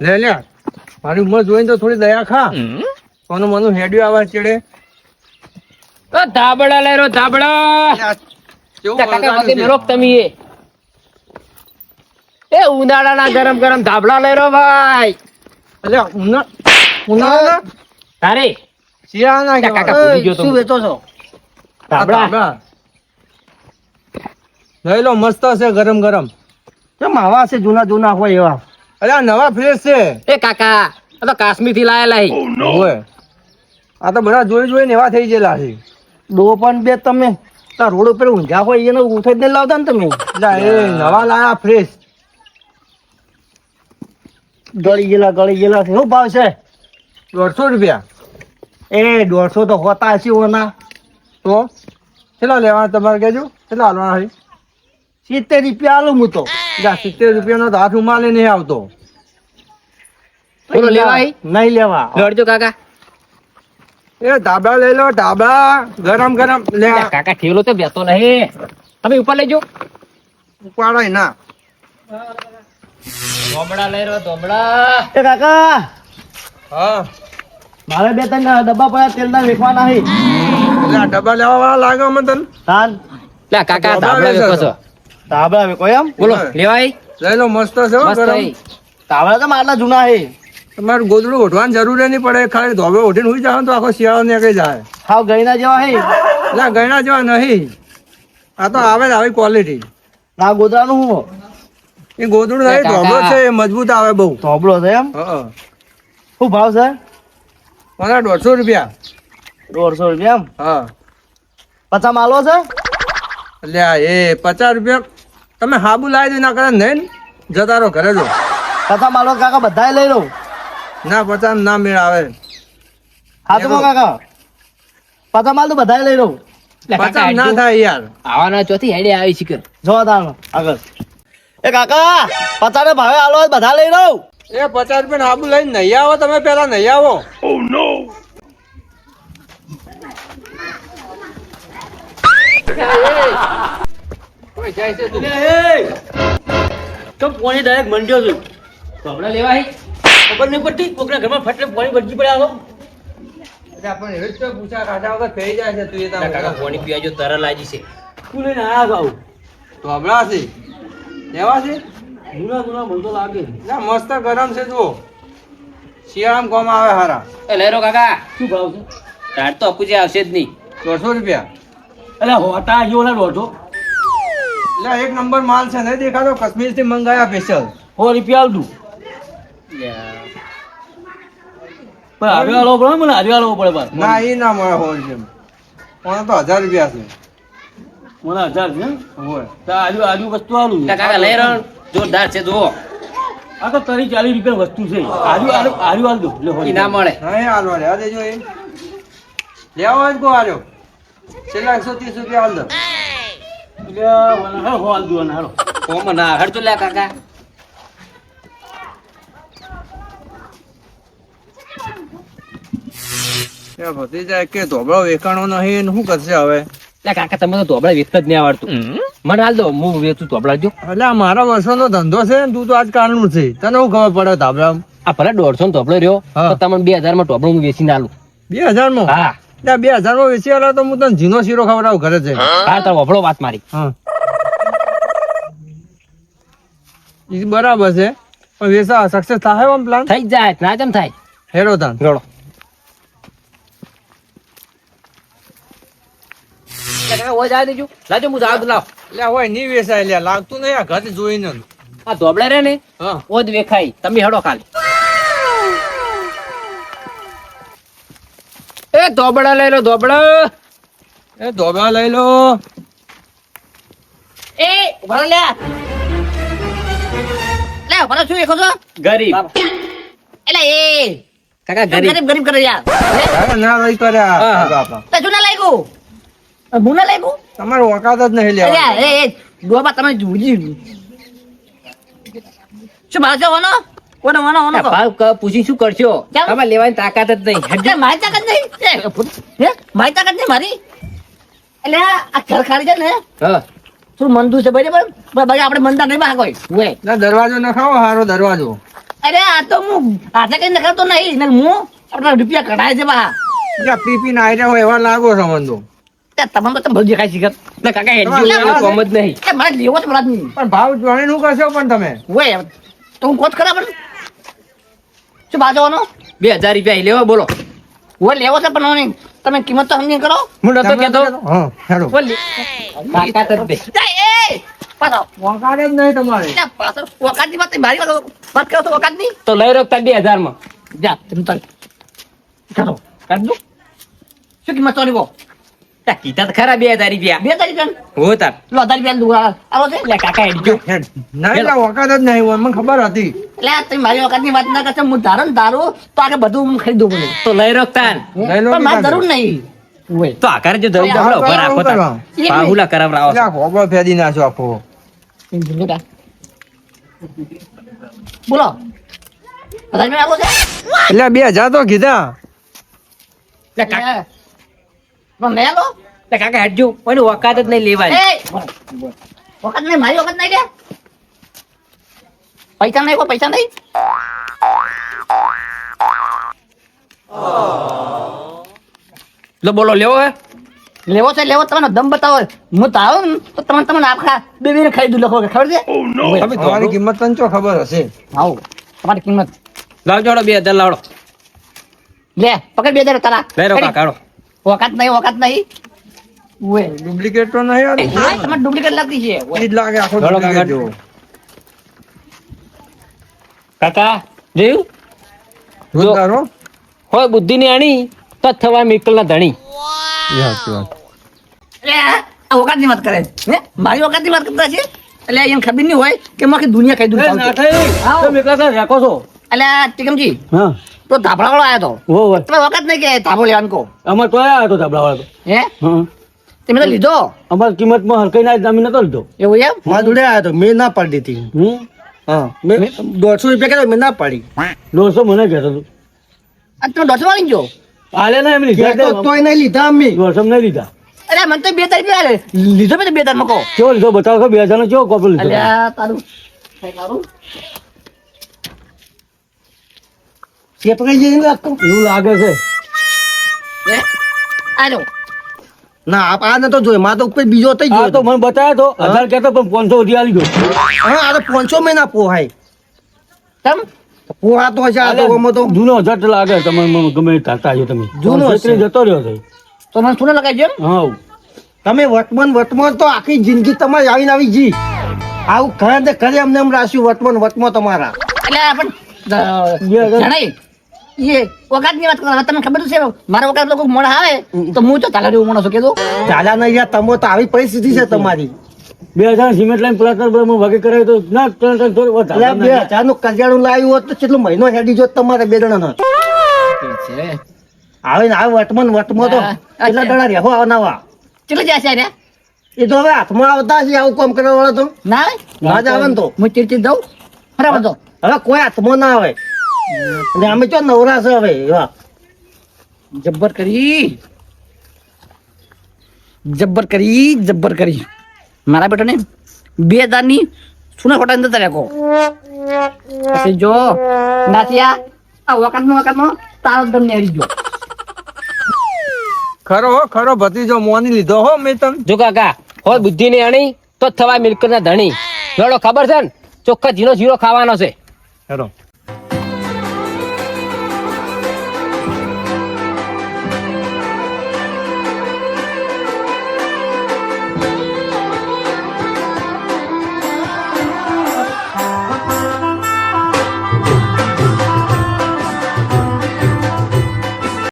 લે લે. મારી ઉંમર જોઈને તો થોડી દયા ખા. કોનું મનું હેડ્યું આવા ચડે. વળગાડ્યું વગે છે? મેરો તમે એ. ઉનાળાના ગરમ ગરમ ધાબળા લઈ રહ્યો ભાઈ. એટલે ઉના- ઉનાળાના? તારે? શિયાળાના કાકા, ભૂલી ગયો તો શું. વેચો છો? ધાબળા. લઈ લો મસ્ત છે ગરમ ગરમ. કેમ આવા છે જૂના જૂના હોય એવા? અલ્યા નવા ફ્રેશ છે. એ કાકા આ તો કાશ્મીરથી લાયેલા હી. આ તો બધા જોઈ જોઈને એવા થઈ ગયેલા છે ડો પણ બે તમે. તાર રોડ ઉપર ઊંઝા હોય એને જ નહીં લાવતા ને તમે. એ નવા લાયા ફ્રેશ ગળી ગયેલા ગળી ગયેલા છે. શું ભાવ છે? દોઢસો રૂપિયા. એ દોઢસો તો હોતા હશે ઓના. તો? કેટલા લેવાના તમારે કહેજો? કેટલા હાલવાના છે સિત્તેર રૂપિયા આલું હું તો. અલ્યા, સિત્તેર રૂપિયાનો તો હાથ ઉમાલે નહીં આવતો. બોલો લેવા? નહીં લેવા. લડજો કાકા. એ ધાબા લઈ લો ધાબા. ગરમ ગરમ. લે કાકા ઠેલો તો બેતો નહીં. તમે ઉપર લેજો ઉપાડાય ના ધોબળા લઈ રહ્યો ધોબળા એ કાકા. હા. મારે બે ત્રણ ડબ્બા પડ્યા તેલના વેચવાના છે એટલે ડબ્બા લેવા વાળા લાગે તને? લે કાકા ધોબળા ધાબળા વેચો છો. તાબડા કોઈ એમ? બોલો લેવાય? લઈ લો મસ્ત છે હો, મસ્ત ગરમ. હી. તાબડા તો મારા જૂના હે તમારું ગોદડું ઓઢવાની જરૂર નહીં પડે ખાલી ધોબે ઓઢીને હુઈ જાવ તો આખો શિયાળો નીકળી જાય. હાવ ગયના જેવા હે ના ગયના જેવા નહીં. આ તો આવે ને આવી ક્વોલિટી ના ગોદરાનું હું? એ ગોદડું નહીં. ધોબળો છે એ મજબૂત આવે બહુ. ધોબળો છે એમ? હા શું ભાવ છે? મને દોઢસો રૂપિયા. દોઢસો રૂપિયા એમ? હા. પચા માલો છે? એટલે એ પચાસ રૂપિયા તમે હાબુ લાવી દો ના કરે નહીં ને? જતા રહો ઘરે જો. પચા માલો કાકા બધાય લઈ લઉં. ના પચાસ ના મેળ આવે. હાથમાં કાકા પચા માલ તો બધાય લઈ લઉં. પચાસ ના થાય યાર. આવાના ચોથી હેડે આવી શીખર જો તાણ આગળ. એ કાકા પચાસ ને ભાવે આલો બધા લઈ લઉં. એ પચાસ રૂપિયા હાબુ લઈને નહીં આવો તમે પેલા નહીં આવો. કોઈ જાય છે તું? તો પોણી ડાયરેક્ટ મંડ્યો છું? કપડા લેવા હી? ખબર નહીં પડતી? કોકના ઘરમાં ફટલે પોણી ભટકી પડ્યા આવો. એટલે પણ એવી જ પૂછા વગર થઈ જાય છે તું એ કાકા પાણી પીવાજો તરલ લાગી છે. તું લઈને આયા ભાવ ધોબળા છે? લેવા છે? જૂના જૂના મને લાગે ના મસ્ત ગરમ છે જુઓ. શિયાળામ કોમ આવે હારા. એ લેરો કાકા. શું ભાવ છે? તો અકુજે આવશે જ નહીં. દોઢસો રૂપિયા. એટલે હોટા જેવો ના દોઢો એટલે એક નંબર માલ છે નહીં દેખાતો? કાશ્મીરથી મંગાયા સ્પેશિયલ સો રૂપિયા આલ. દઉં પણ હારે વાળો પડે મને હારે વાળો પડે પાછો. ના એ ના મળે હોય છે પણ તો હજાર રૂપિયા છે. મને હજાર છે હોય. તો આજુ આજુ વસ્તુ આલું લે, કાકા લઈ રહ્યો જોરદાર છે જુઓ. આ તો તરી ચાલીસ રૂપિયા વસ્તુ છે. આજુ આજુ આજુ આલ દઉં લે ઈ ના મળે. હા હાલવા રે આ દેજો એ લેવા જ કો આલ્યો. છેલ્લા એકસો ત્રીસ રૂપિયા હાલ દો. હાલો, હો આલ દઉં અને હાલો. કોમ ના હડજો લે કાકા એ કે ધોબળો વેચાણો નહીં શું કરશે હવે લે કાકા તમે તો ધોબળા જ નહીં આવડતું મને હાલ દો હું વેચું ધોબળા જો એટલે મારા વર્ષોનો ધંધો છે ને તું તો આજ કારનું છે તને શું ખબર પડે ધાબળા આ ભલે દોઢસો નો ધોબળો રહ્યો. તો તમને બે હજારમાં ધોબળો હું વેચીને આલું બે હજારમાં હા બે હજારમાં વેચી આલો તો હું તને ઝીનો શીરો ખવડાવું ઘરે છે હા? તાર વફળો વાત મારી. હા. ઈ બરાબર છે. પણ વેસા સક્સેસ થાય એમ પ્લાન થઈ જાય ના જેમ થાય. હેરો તાન. રડો લાગતું નહીં આ ઘર જોઈને. આ ધોબળા રે ને? હા. ઓજ વેખાય. તમે હેડો ખાલી. એ ધોબડા લઈ લો ધોબડા. એ ધોબડા લઈ લો. એ ઊભા લે લે ઊભા શું દેખો છો? ગરીબ. એટલે એ કાકા ગરીબ. ગરીબ ગરીબ કરે યાર ના રહી હા. બાપા. તે શું ના લાગ્યું? હું ના તમારું ઓકાત જ નહીં લેવા એ એ ડોબા તમે જુજી. શું ભાવ છે ઓનો ઓનો ઓનો ઓનો ભાવ પૂછી શું કરશો? તમારે લેવાની તાકાત જ નહીં. મારી તાકાત નહીં. મારી તાકાત નહીં મારી? એટલે આ ઘર ખાલી છે ને હા? થોડું મંદુ છે ભાઈ પણ બાકી આપણે મંદા નહીં બહાર કોઈ. ના દરવાજો નખાવો હારો દરવાજો. અરે આ તો હું હાથે કઈ નખાતો નહીં. ને હું આપણા રૂપિયા કઢાય છે બા. પીપી ના પીને હોય એવા લાગો છો મંદુ તો. તમને તો બધું દેખાય છે કે કાકા હેડજો કોમ જ નહીં. મારે લેવો જ પણ ભાવ જાણી શું કરશો પણ તમે? ઓય તો હું કોચ ખરા પણ? શું બાજવાનો બે હજાર રૂપિયા લેવા બોલો. ઓય લેવો છે પણ નહીં તમે કિંમત તો સમજી કરો. હું નતો કેતો હા હેલો કાકા તો દે. એ, એ પાછો. વખાણ જ નહીં તમારે. ત્યાં પાછો વખતની વાત મારી વાત વાત કરો તો વખતની તો લઈ રોકતા બે હજારમાં જા તમે તો ચાલો કાઢ દો. શું કિંમત તો કહો કીધા તો ખરા બે હજાર રૂપિયા. બે હજાર હો તાર. લો હજાર રૂપિયા દુરા આવો છે. કાકા. ના જ નહીં મને ખબર હતી. એટલે તમે મારી વખતની વાત ના કરશો હું ધારો ને ધારો તો આગળ બધું હું ખરીદું બધું તો લઈ રોકતા લઈ પણ મારે જરૂર નહીં. તો આકાર જો જવું તો તો આ ઊભા રાખો. કરવા. બાહુલા કરાવરાવો એટલે આ ખોબો ફેદી નાખ્યો આખો. બોલો. એટલે બે હજાર તો કીધા. કાકા. પણ હેડજો. કોઈની વકાત જ નહીં લેવાની. વખત નહીં મારી વખત નહીં લે. પૈસા નહીં પૈસા નહીં? લો બોલો લેવો હે? લેવો છે લેવો તમને દમ બતાવો. હું તો આવું ને તો તમને તમને આખા બે બે દઉં લખો ખબર છે? તો તમારી કિંમત તને ચો ખબર હશે? આવો તમારી કિંમત. લાવજો બે હજાર લાવડો. લે પકડ બે હજાર તારા. લે રો કાઢો. વખત નહીં વખત નહીં. ઓય ડુપ્લિકેટ તો નહીં તમારે ડુપ્લિકેટ લાગતી છે. લાગે આખો ડુપ્લિકેટ કાકા. જોયું? જોરદાર હોય બુદ્ધિ ની આણી તો થવા મિકલ ના ધણી. ઓકાતની વાત. કરે હે? મારી ની વાત કરતા છે? એટલે એને ખબર નહીં હોય કે માખી દુનિયા કઈ દૂર ચાલતી રાખો છો. એટલે ટીકમજી હા. તો ધાબળા વાળો આવ્યો હતો તમે વખત નહીં કે ધાબો લેવાનું કહો. અમાર તો આવ્યો હતો ધાબળા વાળો હે. તમે તો લીધો? અમાર કિંમતમાં હરકઈ ના જમીન નતો લીધો. એવું એમ? મારા જોડે આવ્યો હતો મેં ના પાડી દીધી. હમ? હા. દોઢસો રૂપિયા કહેતો મેં ના પાડી. દોઢસો મને કહેતો તું. આ તમે દોઢસો વાળી જો આલે ના એમ લીધા તો તોય નહીં લીધા અમે. દોઢસો નહીં લીધા. અરે મને તો બે તારીખ આલે. લીધો મેં તો બે તારીખ કહો. કેવો લીધો? બતાવો બે હજાર નો કેવો કોપર લીધો? અલ્યા તારું. કઈ તારું? ચેતરાઈ જઈને લાગતું એવું લાગે છે. હે? આજો ના આપ આ નતો જોયો. માં તો કોઈ બીજો થઈ આ ગયો તો મને બતાવ્યો તો. હજાર કહેતો પણ પાંચસો સુધી આલી ગયો. હા આ તો પાંચસો મહિના પોહાય. તમ પોહાતો હશે આ તો તો. જૂનો હજાર લાગે તમે મને ગમે તાતા ધાતા તમે. જૂનો જતો રહ્યો છે. તો મને સુને લગાઈ જેમ હા. તમે વર્તમાન વર્તમાન તો આખી જિંદગી તમારી આવીને આવી જી. આવું ઘરે ને ઘરે અમને એમ રાખ્યું વર્તમાન વર્તમાન તમારા. એટલે પણ જણાય. એ વખતની વાત કરો હવે તમને ખબર છે? મારા વખત લોકો મોડા આવે તો હું તો ચાલે એવું માણસ છું કીધું ચાલ્યા નહીં યાર તમે તો આવી પરિસ્થિતિ છે તમારી. બે હજાર સિમેન્ટ લાઈન પ્લાસ્ટર પર ભાગે કરાવ્યો તો ના ત્રણ ત્રણ વધારે બે હજારનું કલ્યાણ લાવ્યું હોત તો કેટલો મહિનો હેડી જોત તમારે બે જણા આવે ને આવે તો. કેટલા. જણા રહેવા આવનાવા? કેટલે જાય છે રે એ તો હવે હાથમાં આવતા છે આવું કામ કરવા વાળા તો. ના ના જ આવે ને તો. હું દઉં બરાબર તો. હવે કોઈ હાથમાં ના આવે. અને અમે ચો નવરા છે હવે એવા જબ્બર કરી. જબ્બર કરી જબ્બર કરી. મારા બેટાને બે હજારની સુના ખોટા અંદર રાખો. પછી જો નાથિયા આ વખત નો વખત નો તારો દમ ને હરી ગયો. ખરો હો ખરો ભતીજો મોની લીધો હો મેં તમ જો કાકા હો બુદ્ધિ ને આણી તો જ થવા મિલકત ના ધણી. જોડો ખબર છે ને? ચોખ્ખા ઝીરો ઝીરો ખાવાનો છે. હેલો